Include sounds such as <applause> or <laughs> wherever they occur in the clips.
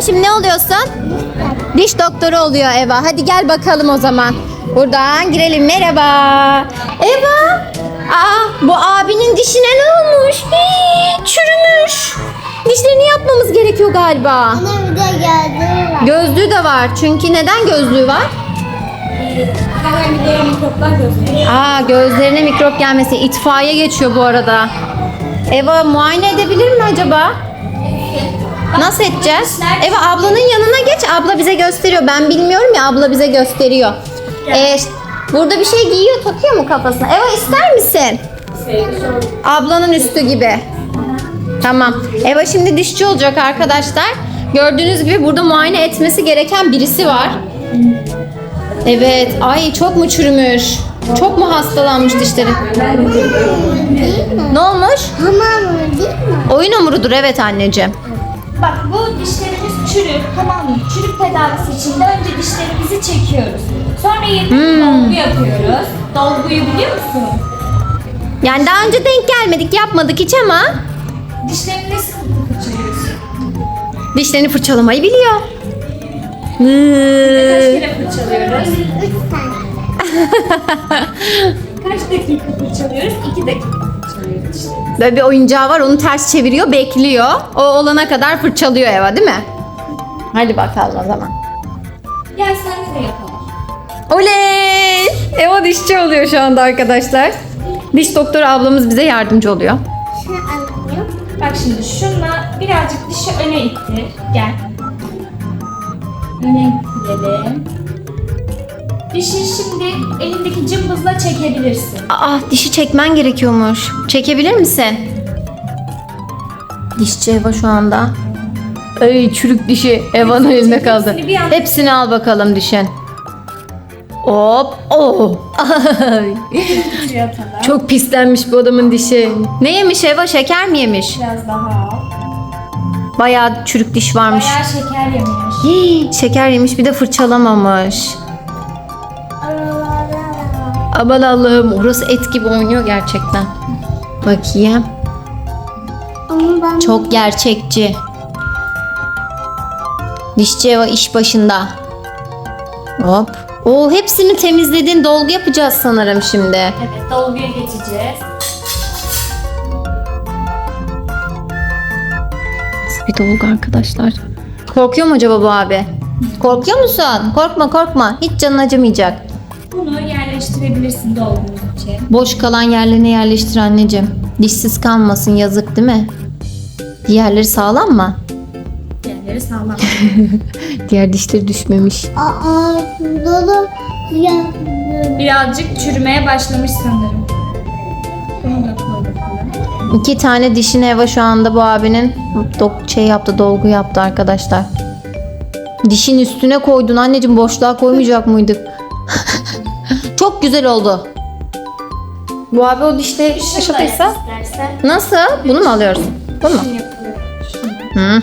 Eva şimdi ne oluyorsun? Diş doktoru oluyor Eva. Hadi gel bakalım o zaman. Buradan girelim. Merhaba. Eva. Aa, bu abinin dişine ne olmuş? Hii, çürümüş. Dişlerini yapmamız gerekiyor galiba. Anne bir de geldi var. Gözlüğü de var. Çünkü neden gözlüğü var? Aa gözlerine mikrop gelmesi. itfaiye geçiyor bu arada. Eva muayene edebilir mi acaba? Nasıl edeceğiz? Eva ablanın yanına geç. Abla bize gösteriyor. Ben bilmiyorum ya abla bize gösteriyor. Ee, burada bir şey giyiyor takıyor mu kafasına? Eva ister misin? Ablanın üstü gibi. Tamam. Eva şimdi dişçi olacak arkadaşlar. Gördüğünüz gibi burada muayene etmesi gereken birisi var. Evet. Ay çok mu çürümüş? Çok mu hastalanmış dişleri? Ne olmuş? Hamam değil mi? Oyun hamurudur evet anneciğim. Bak bu dişlerimiz çürük tamam mı? Çürük tedavisi için de önce dişlerimizi çekiyoruz. Sonra yeni bir dolgu yapıyoruz. Dolguyu biliyor musun? Yani daha önce denk gelmedik yapmadık hiç ama Dişlerini nasıl fırçalıyorsun? dişlerini fırçalamayı biliyor. Kaç kere fırçalıyoruz? Üç tane. <laughs> Kaç dakika fırçalıyoruz? İki dakika fırçalıyoruz işte. Böyle bir oyuncağı var onu ters çeviriyor bekliyor. O olana kadar fırçalıyor Eva değil mi? Hadi bakalım o zaman. Gel sen de yapalım. Oley! Eva dişçi oluyor şu anda arkadaşlar. Diş doktoru ablamız bize yardımcı oluyor. Şunu alayım. Bak şimdi şunla birazcık dişi öne ittir. Gel. Öne ittirelim. Dişi şimdi elindeki cımbızla çekebilirsin. Aa dişi çekmen gerekiyormuş. Çekebilir misin? Dişçi Eva şu anda. Ay çürük dişi Eva'nın elinde kaldı. Hepsini bir anda- Hepsini al bakalım dişin. Hop. Oh. Ay. Şuraya <laughs> atalım. Çok pislenmiş bu adamın dişi. Ne yemiş Eva? Şeker mi yemiş? Biraz daha al. Bayağı çürük diş varmış. Bayağı şeker yemiş. Hii, şeker yemiş bir de fırçalamamış. Aman Allah'ım orası et gibi oynuyor gerçekten. Bakayım. Ama ben Çok gerçekçi. Dişçi Eva iş başında. Hop. Oo hepsini temizledin. Dolgu yapacağız sanırım şimdi. Evet dolguya geçeceğiz. Nasıl bir dolgu arkadaşlar? Korkuyor mu acaba bu abi? Korkuyor musun? Korkma korkma. Hiç canın acımayacak. Bunu yerleştirebilirsin dolgunun için. Boş kalan yerlerine yerleştir anneciğim. Dişsiz kalmasın yazık değil mi? Diğerleri sağlam mı? Yerleri sağlam. <laughs> Diğer dişleri düşmemiş. Aa, dolu ya. Birazcık çürümeye başlamış sanırım. Bunu da koy bakalım. İki tane dişini Eva şu anda bu abinin dok şey yaptı, dolgu yaptı arkadaşlar. Dişin üstüne koydun anneciğim boşluğa koymayacak mıydık? <laughs> Çok güzel oldu. Bu abi o dişleri yap istersen. nasıl? Bunu mu alıyoruz? Bunu mu? Hı.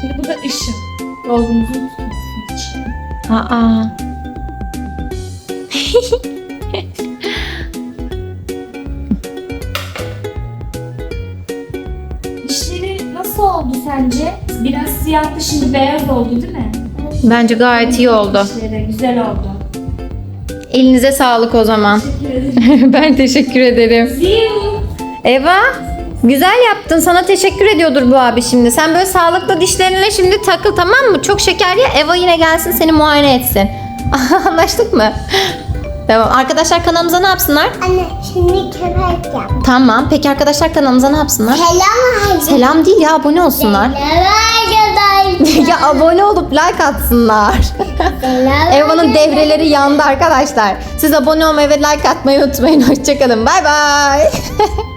Şimdi bu da ışın. Tutması için. Aa. <laughs> Dişleri nasıl oldu sence? Biraz siyahtı şimdi beyaz oldu değil mi? Bence gayet iyi oldu. Güzel oldu. Elinize sağlık o zaman. <laughs> ben teşekkür ederim. Eva, güzel yaptın. Sana teşekkür ediyordur bu abi şimdi. Sen böyle sağlıklı dişlerine şimdi takıl tamam mı? Çok şeker ye. Eva yine gelsin seni muayene etsin. <laughs> Anlaştık mı? Tamam. Arkadaşlar kanalımıza ne yapsınlar? Anne şimdi köpek yap. Tamam. Peki arkadaşlar kanalımıza ne yapsınlar? Selam. Selam değil ya abone olsunlar. Selam ya abone olup like atsınlar. Eva'nın devreleri yandı arkadaşlar. Siz abone olmayı ve like atmayı unutmayın. Hoşçakalın. Bay bay. <laughs>